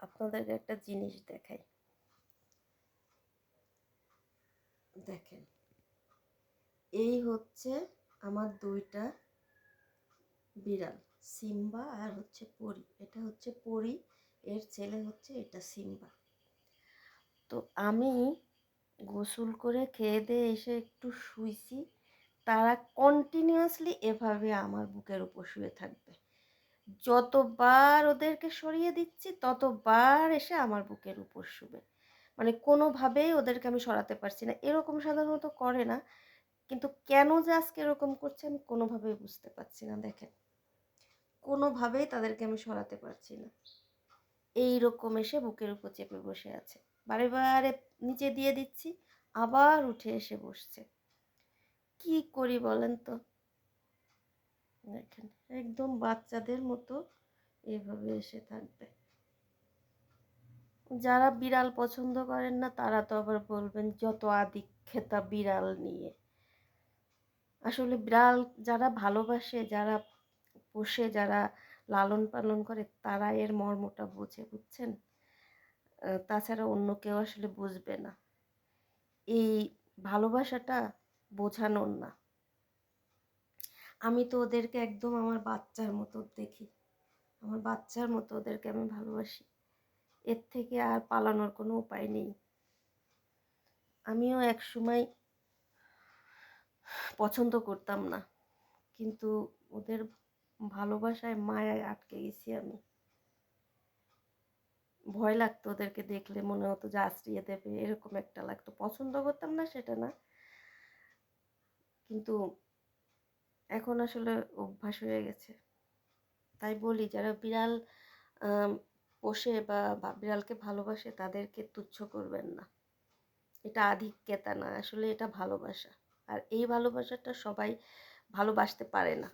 আপনাদেরকে একটা জিনিস দেখাই। দেখেন, এই হচ্ছে আমার দুইটা বিড়াল, সিম্বা আর হচ্ছে পরি। এটা হচ্ছে পরি, এর ছেলে হচ্ছে এটা সিম্বা। তো আমি গোসল করে খেয়ে দিয়ে এসে একটু শুইছি, তারা কন্টিনিউয়াসলি এভাবে আমার বুকের উপর শুয়ে থাকবে। যতবার ওদেরকে সরিয়ে দিচ্ছি, ততবার এসে আমার বুকের উপর শুবে। মানে কোনোভাবেই ওদেরকে আমি সরাতে পারছি না। এরকম সাধারণত করে না। কিন্তু কেন যে আজকে এরকম করছে আমি কোনোভাবেই বুঝতে পারছি না, দেখেন। কোনোভাবেই তাদেরকে আমি সরাতে পারছি না। এই রকম এসে বুকের উপর চেপে বসে আছে। বারে বারে নিচে দিয়ে দিচ্ছি, আবার উঠে এসে বসছে। কি করি বলেন তো? দেখেন, একদম বাচ্চাদের মতো এভাবে এসে থাকবে। যারা বিড়াল পছন্দ করেন না, তারা তো আবার বলবেন যত আদিক্ষেতা বিড়াল নিয়ে। আসলে বিড়াল যারা ভালোবাসে, যারা পোষে, যারা লালন পালন করে, তারা এর মর্মটা বোঝে, বুঝছেন? তাছাড়া অন্য কেউ আসলে বুঝবে না। এই ভালোবাসাটা বোঝানোর না। আমি তো ওদেরকে একদম আমার বাচ্চার মতো দেখি। আমার বাচ্চার মতো ওদেরকে আমি ভালোবাসি। এর থেকে আর পালানোর কোনো উপায় নেই। আমিও এক সময় পছন্দ করতাম না। কিন্তু ওদের ভালোবাসায় মায়ায় আটকে গেছি আমি। ভয় লাগতো ওদেরকে দেখলে, মনে হতো যে আশ্রিয়ে দেবে, এরকম একটা লাগতো। পছন্দ করতাম না সেটা না। কিন্তু এখন আসলে অভ্যাস হয়ে গেছে। তাই বলি, যারা বিড়াল পোষে বা বিড়ালকে ভালোবাসে তাদেরকে তুচ্ছ করবেন না। এটা আধিক্যতা না, আসলে এটা ভালোবাসা। আর এই ভালোবাসাটা সবাই ভালোবাসতে পারে না।